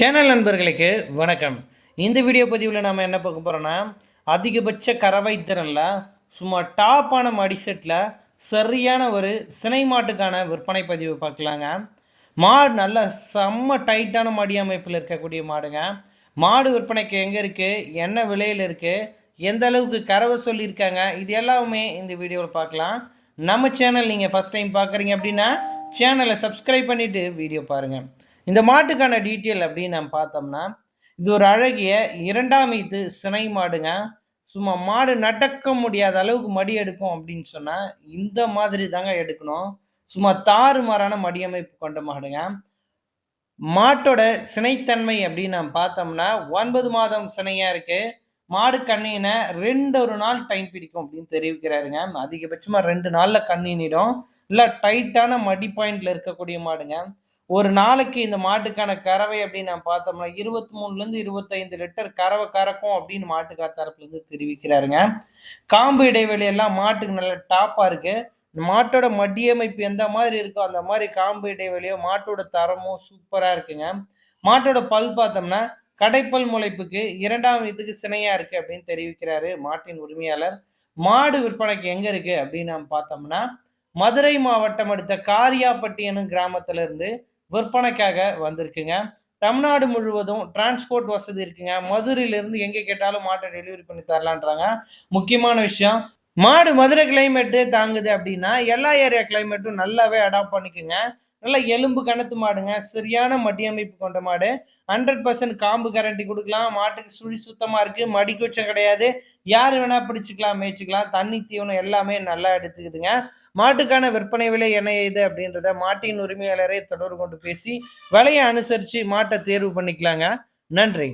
Channel நண்பர்களுக்கு வணக்கம். இந்த வீடியோ பதிவில் நாம் என்ன பார்க்க போகிறோன்னா அதிகபட்ச கறவை திறனில் சும்மா டாப்பான மடி செட்டில் சரியான ஒரு சினை மாட்டுக்கான விற்பனை பதிவு பார்க்கலாங்க. மாடு நல்ல செம்ம டைட்டான மடி அமைப்பில் இருக்கக்கூடிய மாடுங்க. மாடு விற்பனைக்கு எங்கே இருக்குது என்ன விலையில் இருக்குது எந்த அளவுக்கு கறவை சொல்லியிருக்காங்க? இது எல்லாமே இந்த வீடியோவில் பார்க்கலாம். நம்ம சேனல் நீங்கள் ஃபஸ்ட் டைம் பார்க்குறீங்க அப்படின்னா சேனலை சப்ஸ்கிரைப் பண்ணிவிட்டு வீடியோ பாருங்கள் இந்த மாட்டுக்கான டீட்டெயில் அப்படின்னு நம்ம பார்த்தோம்னா இது ஒரு அழகிய இரண்டாம் இது சினை மாடுங்க. சும்மா மாடு நடக்க முடியாத அளவுக்கு மடி எடுக்கும் அப்படின்னு சொன்னால் இந்த மாதிரி தாங்க எடுக்கணும். சும்மா தாறுமாறான மடியமைப்பு கொண்ட மாடுங்க. மாட்டோட சினைத்தன்மை அப்படின்னு நம்ம பார்த்தோம்னா ஒன்பது மாதம் சினையாக இருக்குது மாடு கண்ணினை ரெண்டு ஒரு நாள் டைம் பிடிக்கும் அப்படின்னு தெரிவிக்கிறாருங்க. அதிகபட்சமாக ரெண்டு நாளில் கண்ணினிடும் இல்லை டைட்டான மடி பாயிண்டில் இருக்கக்கூடிய மாடுங்க. ஒரு நாளைக்கு இந்த மாட்டுக்கான கறவை அப்படின்னு நம்ம பார்த்தோம்னா இருபத்தி மூணுலேருந்து இருபத்தைந்து லிட்டர் கறவை கறக்கும் அப்படின்னு மாட்டுக்கார் தரப்புலேருந்து தெரிவிக்கிறாருங்க. காம்பு இடைவெளி எல்லாம் மாட்டுக்கு நல்ல டாப்பாக இருக்குது மாட்டோட மடியமைப்பு எந்த மாதிரி இருக்கோ அந்த மாதிரி காம்பு இடைவெளியோ மாட்டோட தரமும் சூப்பராக இருக்குங்க. மாட்டோட பல் பார்த்தோம்னா கடைப்பல் முளைப்புக்கு இரண்டாம் இதுக்கு சினையாக இருக்குது அப்படின்னு தெரிவிக்கிறாரு மாட்டின் உரிமையாளர். மாடு விற்பனைக்கு எங்கே இருக்குது அப்படின்னு நம்ம பார்த்தோம்னா மதுரை மாவட்டம் அடுத்த காரியாப்பட்டி எனும் கிராமத்திலிருந்து இருந்து விற்பனைக்காக வந்திருக்குங்க. தமிழ்நாடு முழுவதும் டிரான்ஸ்போர்ட் வசதி இருக்குங்க. மதுரையிலிருந்து எங்கே கேட்டாலும் மாட்டை டெலிவரி பண்ணி தரலான்றாங்க. முக்கியமான விஷயம் மாடு மதுரை கிளைமேட்டு தாங்குது அப்படின்னா எல்லா ஏரியா கிளைமேட்டும் நல்லாவே அடாப்ட் பண்ணிக்கோங்க. நல்ல எலும்பு கணத்து மாடுங்க. சரியான மடி அமைப்பு கொண்ட மாடு. ஹண்ட்ரட் பர்சன்ட் காம்பு கரண்டி கொடுக்கலாம். மாட்டுக்கு சுழி சுத்தமாக இருக்குது மடி குச்சம் கிடையாது. யார் வேணால் பிடிச்சிக்கலாம் மேய்ச்சிக்கலாம். தண்ணி தீவனம் எல்லாமே நல்லா எடுத்துக்குதுங்க. மாட்டுக்கான விற்பனை விலை என்ன இது அப்படின்றத மாட்டின் உரிமையாளரை தொடர்பு கொண்டு பேசி விலையை அனுசரித்து மாட்டை தேர்வு பண்ணிக்கலாங்க. நன்றி.